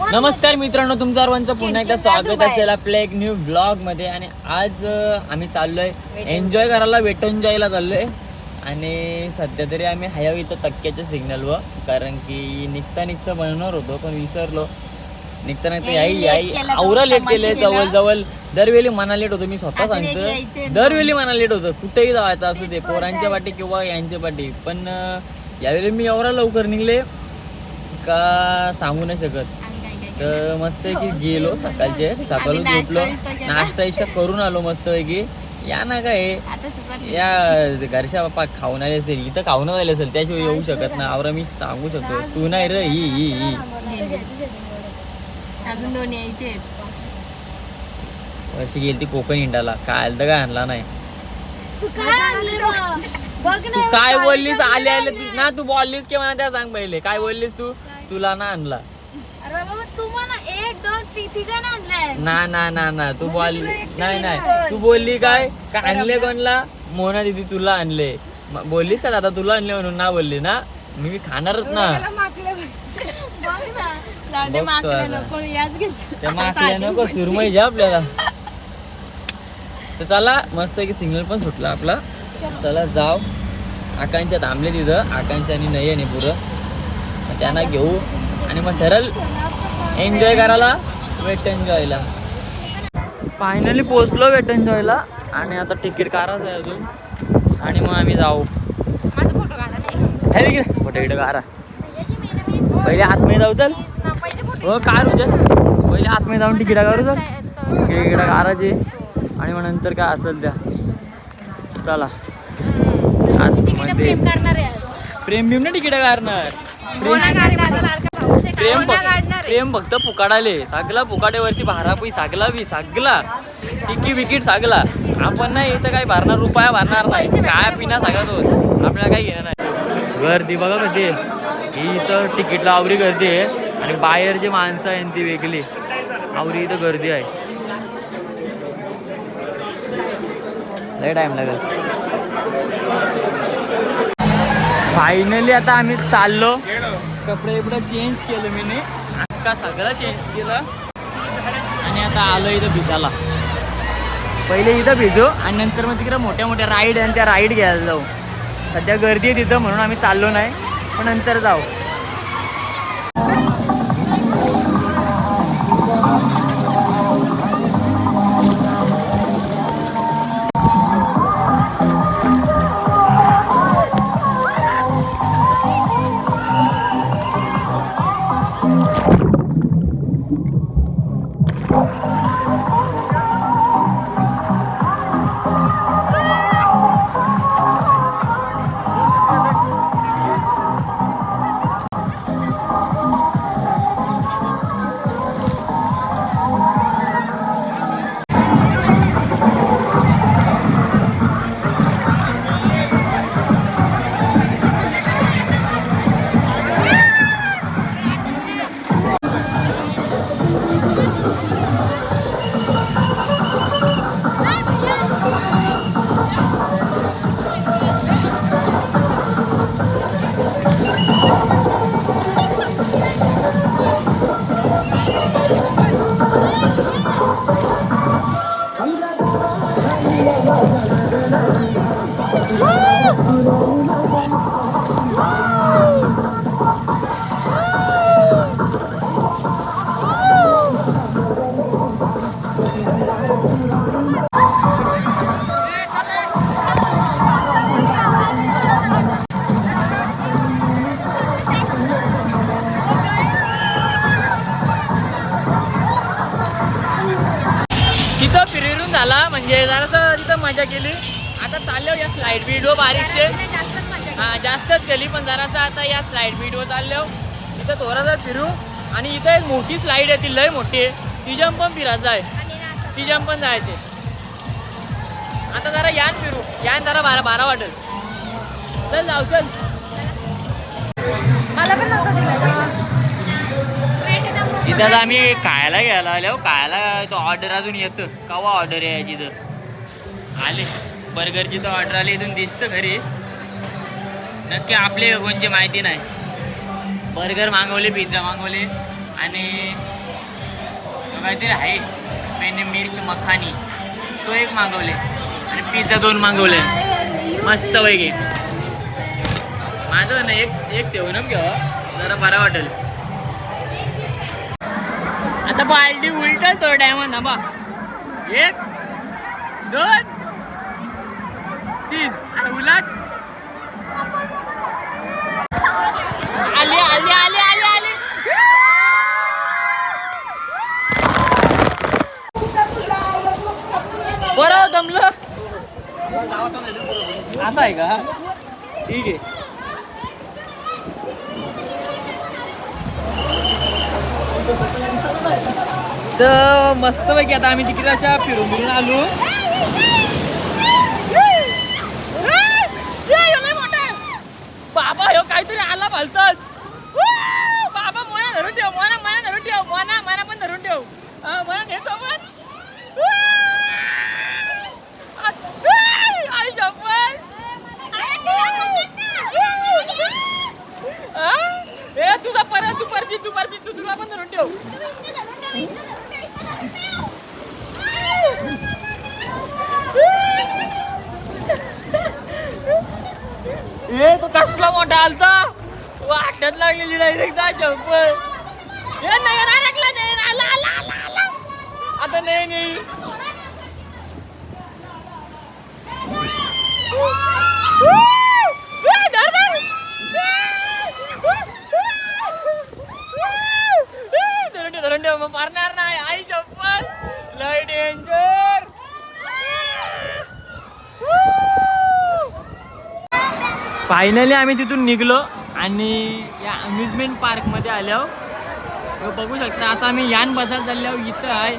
नमस्कार मित्रांनो तुमचं सर्वांचं पुन्हा एकदा स्वागत असेल आपल्या एक न्यू ब्लॉगमध्ये. आणि आज आम्ही चाललोय एन्जॉय करायला वेट एन्जॉयला चाललोय. आणि सध्या तरी आम्ही हयाव इथं तक्क्याच्या सिग्नलवर कारण की निघता निघता बनवणार होतो पण विसरलो. निघता निघता याई याई. आवरा लेट केले. जवळ जवळ दरवेळी मना लेट होतो मी स्वतः सांगतो. दरवेळी मना लेट होतं कुठेही जायचं असू दे पोरांच्या पाठी किंवा यांच्या पाठी. पण यावेळी मी एवढा लवकर निघले का सांगू नाही शकत. तर मस्त की गेलो सकाळचे. सकाळून केला. नाश्ता इष्टा करून आलो मस्त पैकी या ना काय. या घरच्या बाप्पा खाऊन आले असेल इथं खाऊन आले असेल त्याशिवाय येऊ शकत ना आवरा मी सांगू शकतो. तू नाही रे ही ही ही. अजून दोन यायचे वर्षी गेली ती कोकण इंडाला. काय तर काय आणला नाही. तू काय बोललीस? आले आले. ना तू बोललीस की मला त्या सांग पहिले. काय बोललीस तू? तुला ना आणला. एक दोन तीन ठिकाण आणलंय. ना ना ना ना. तू बोल नाही नाही. तू बोलली काय? का आणले कोणला? मोना दिदी तुला आणले. म- बोललीस का दादा तुला आणले म्हणून? ना बोलली ना. मी मी खाणारच ना. जाऊ दे बघतो मागलं आता. नको याच घेशील. त्या माकल्या नको सुरमई घ्या आपल्याला. तर चला मस्त की सिग्नल पण सुटला आपला. चला जाव आकांक्षा थांबले तिथं. आकांक्षा आणि नाही आहे पुरं. मग त्यांना घेऊ. आणि मग सरळ एन्जॉय करायला? वेट एन्जॉयला फायनली पोचलो वेट एन्जॉयला आणि आता तिकीट काढायचं आहे अजून. आणि मग आम्ही जाऊ. माझा फोटो इकडे. फोटो इकडे काढा. पहिले आतमध्ये जाऊ चल. ना, पहिले फोटो हो कार उचल पहिले आतमध्ये जाऊन तिकीट काढू चल. तिकीट काढायची. आणि मग नंतर काय असेल त्या. चला. तिकीट आतमध्ये. प्रेम बिम ना तिकीट काढणार. आहे. प्रेम आहे? प्रेम फक्त फुकाडाले. सागला फुकाडे वर्षी भारा पै सागला बी सागला. तिकी विकीट सागला. आपण नाही इथं काही भरणार रुपया भरणार नाही. काय पिना सागा तोच आपल्याला काही घेणं नाही. गर्दी बघा कधी आहे. ही इथं तिकीटला आवरी गर्दी आहे. आणि बाहेर जे माणसं आहेत ती वेगळी. आवरी इथं गर्दी आहे. लय टाइम लागेल. फायनली आता आम्ही चाललो. कपडे बिपडे चेंज केलं मी नी अख्खा सगळं चेंज केलं. आणि आता आलो इथं भिजायला. पहिले इथं भिजू आणि नंतर मग तिकडे मोठ्या मोठ्या राईड आणि त्या राईड घ्यायला जाऊ. सध्या गर्दी आहे तिथं म्हणून आम्ही चाललो नाही पण नंतर जाऊ. तिथं फिरून झाला म्हणजे जरासं तिथं मजा केली. आता चाललो या स्लाईड व्हिडिओ बारीकशे. केली. हा जास्तच केली पण जरासं आता या स्लाईड व्हिडिओ चाललो इथं थोडासा फिरू. आणि इथं एक मोठी स्लाईड आहे ती लय मोठी आहे. ती जंप पण फिरायचं आहे आणि ना आता ती जंप पण जायचे. आता जरा यान फिरू. यान जरा बारा बारा वाटेल. चल जाऊ चल. Rate तिथं आता आम्ही खायला घ्यायला आलो. खायला तो ऑर्डर अजून येतं. कवा ऑर्डर यायची तर आले. बर्गरची तर ऑर्डर आली इथून दिसतं घरी. नक्की आपले कोणची माहिती नाही. बर्गर मागवले पिझ्झा मागवले. आणि काहीतरी आहे. पेने मिर्च मखानी. तो एक मागवले. आणि पिझ्झा दोन मागवले. मस्त पैकी. माझं ना एक एक सेवनम घ्यावा. जरा बरा वाटेल. आता बालडी उलट तो डायमंड बा. एक दोन तीन. आता उलट. आली आली आली आली आली. बरं हो, दमलं. असं आहे का? ठीक आहे. तर मस्तपैकी आता आम्ही तिकडे अशा फिरून फिरून आलो बाबा ह्यो काहीतरी आला फालतच बाबा मना धरून ठेव मना मना धरून ठेव मना मना पण धरून ठेव हा, मना घे सोबत आई शपथ हा? ए तुझा परत तू परची तू परची तू तुला पण धरून ठेव ए तो कसला आलता? वाटत लागलेली डायरेक्ट जा चप्पल ए नाही अडकला नाही आला आला आला आला. आता नाही नाही Woo धर, धर. ए, धरून ठेव धरून ठेव मग मारणार नाही आई चप्पल लय डेंजर फायनली आम्ही तिथून निघलो आणि या अम्युजमेंट पार्कमध्ये आलो हो बघू शकता आता आम्ही यान बसायला झाल्यावर इथं आहे.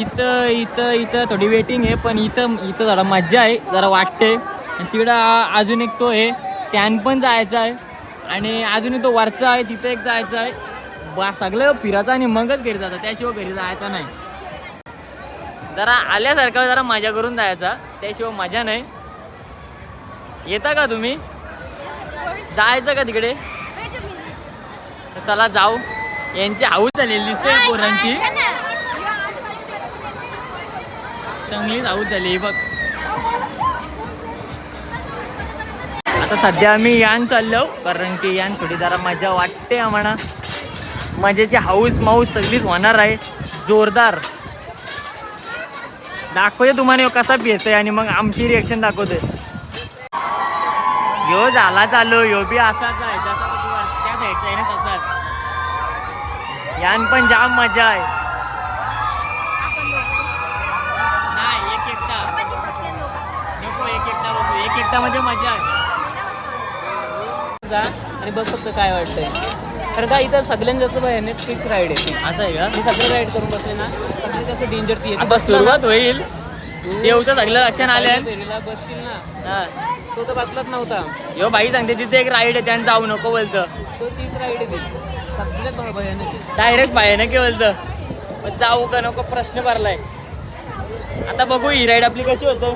इथं इथं इथं थोडी वेटिंग आहे पण इथं इथं जरा मज्जा आहे जरा वाटते. आणि तिकडं अजून एक तो आहे त्यान पण जायचं आहे. आणि अजून तो वरचा आहे तिथं एक जायचं आहे. बा सगळं फिरायचं आणि मगच घरी जायचं त्याशिवाय घरी जायचा नाही. जरा आल्यासारखं जरा मजा करून जायचा त्याशिवाय मजा नाही. येता का तुम्ही? जायचं का तिकडे? चला जाऊ. यांची हाऊस झालेली दिसते पोरांची. चांगलीच हाऊस झाली बघ. आता सध्या आम्ही यान चाललो कारण की यान थोडी जरा मजा वाटते आम्हाला. मजेची हाऊस माऊस सगळीच होणार आहे. जोरदार. दाखवते तुम्हाला कसा पियतोय आणि मग आमची रिएक्शन दाखवते. यो झाला चालू यो बी असाच आहे जसा त्या साईडचा आहे ना तसाच यान पण जाम मजा आहे. नाही एक एकटा. नको एक एकटा बसू एक एकटा मध्ये मजा आहे. आणि बघ फक्त काय वाटतंय. कारण का इथं सगळ्यांनी जास्त भयाने फिक्स राईड आहे. असं आहे का? मी सगळे राईड करून बसले ना सगळे जास्त डेंजर ती आता सुरुवात होईल. देवचं सगळं लक्षण आलं बसतील ना. तो तर बसलाच नव्हता. यो बाई सांगते तिथे एक राईड आहे त्यानं जाऊ नको बोलतं. तो तीच राईड आहे ती. सगळ्यात भय- भयानक आहे. डायरेक्ट बाहेर की बोलतं. पण जाऊ का नको प्रश्न भरलाय आता बघू ही राईड आपली कशी होतं.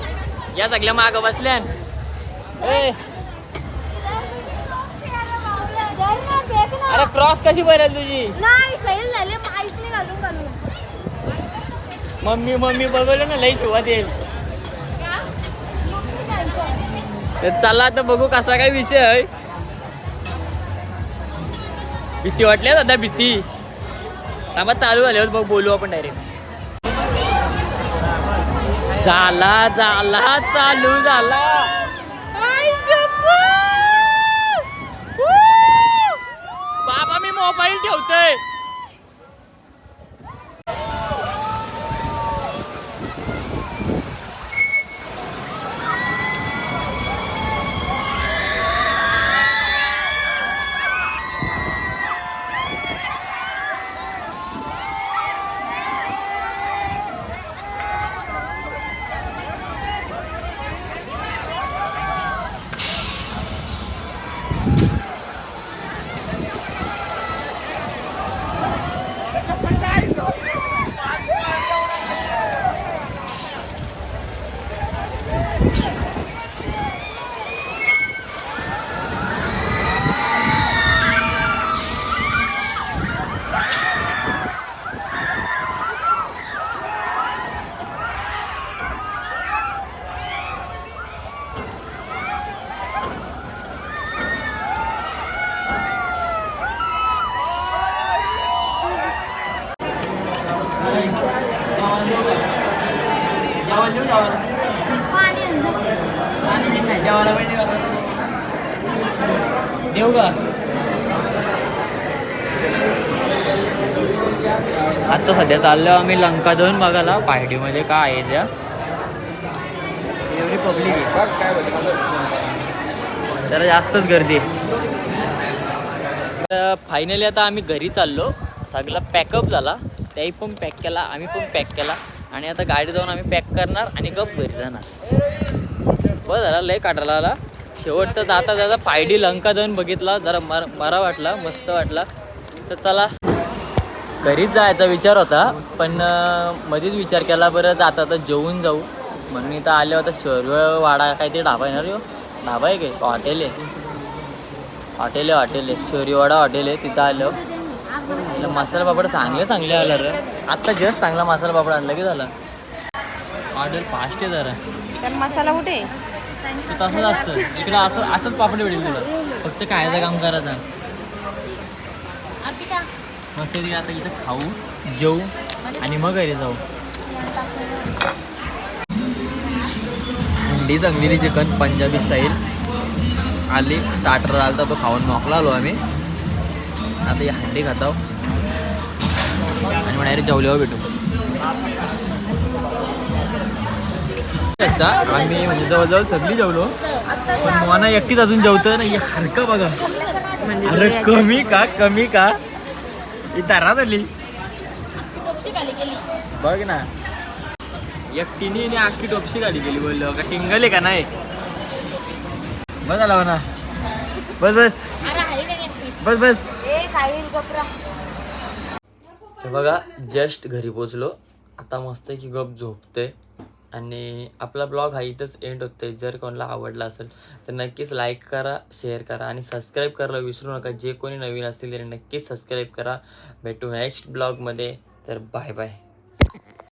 या सगळ्या मागं बसल्यान. ए. अरे क्रॉस कशी भरेल तुझी? नाही सैल झाले आईसने घालून घालून. मम्मी मम्मी बघवलं ना लई सुरुवात येईल. तर चला आता बघू कसा काय विषय आहे. भीती वाटली सध्या भीती. थांबा चालू झाल्यावर बघ बोलू आपण डायरेक्ट झाला झाला चालू झाला! बाबा मी मोबाईल ठेवतोय. पाणी आणलं. पाणी घेत नाही जेवायला पाहिजे का? देऊ का? सध्या चाललो आम्ही लंका दोन बघायला. पार्टीमध्ये काय आहे त्या एवढी पब्लिक आहे. जरा जास्तच गर्दी फायनली आता आम्ही घरी चाललो. सगळा पॅकअप झाला. त्याही पण पॅक केला आम्ही पण पॅक केला. आणि आता गाडी जाऊन आम्ही पॅक करणार आणि गप घरी जाणार. बरं झाला लय काढायला आला. शेवटचा जाता जाता पायडी लंका जाऊन बघितला जरा मर मरा वाटला मस्त वाटला. तर चला. घरीच जायचा विचार होता पण मधीच मध्येच विचार केला बरं जाता तर जेवून जाऊ. म्हणून इथं आले होता शौर्य वाडा काहीतरी ढाबा येणार हो? ढाबा आहे काय? हॉटेल आहे. हॉटेल आहे हॉटेल आहे. शौर्यवाडा हॉटेल आहे तिथं आलो. इथलं मसाला पापड चांगले चांगले आलं रे. आत्ता जस्ट चांगला मसाला पापड आणला की झाला. ऑर्डर फास्ट आहे जरा. तर मसाला कुठे? ते तसंच असतं. इकडं असं असंच पापड भेटेल तुला. फक्त खायचं काम करायचं मस्त आता इथं खाऊ जेऊ आणि मग घरी जाऊ. अंडी संगलेली चिकन पंजाबी स्टाईल आली स्टार्टर आला तो खाऊन मोकला आलो आम्ही. आता ही हंडी खाताव. आणि मग जेवल्यावर भेटू. आम्ही म्हणजे जवळजवळ सगळी जेवलो. पण मोना एकटीच अजून जेवतं ना ही हरकं बघा. अरे कमी का कमी का ही दारात झाली बघ ना. एकटीने आणि अख्खी टोपशी गाडी गेली बोललो का टिंगल आहे का नाही? बस आला म्हणा. बस बस. बस बस. हे बघा जस्ट घरी पोचलो. आता मस्त की गप झोपते आणि आपला ब्लॉग हा इथंच एंड होतोय. जर कोणाला आवडला असेल तर नक्कीच लाईक करा शेअर करा आणि सबस्क्राईब करायला विसरू नका. जे कोणी नवीन असतील त्यांनी नक्कीच सबस्क्राईब करा. भेटू नेक्स्ट ब्लॉगमध्ये. तर बाय बाय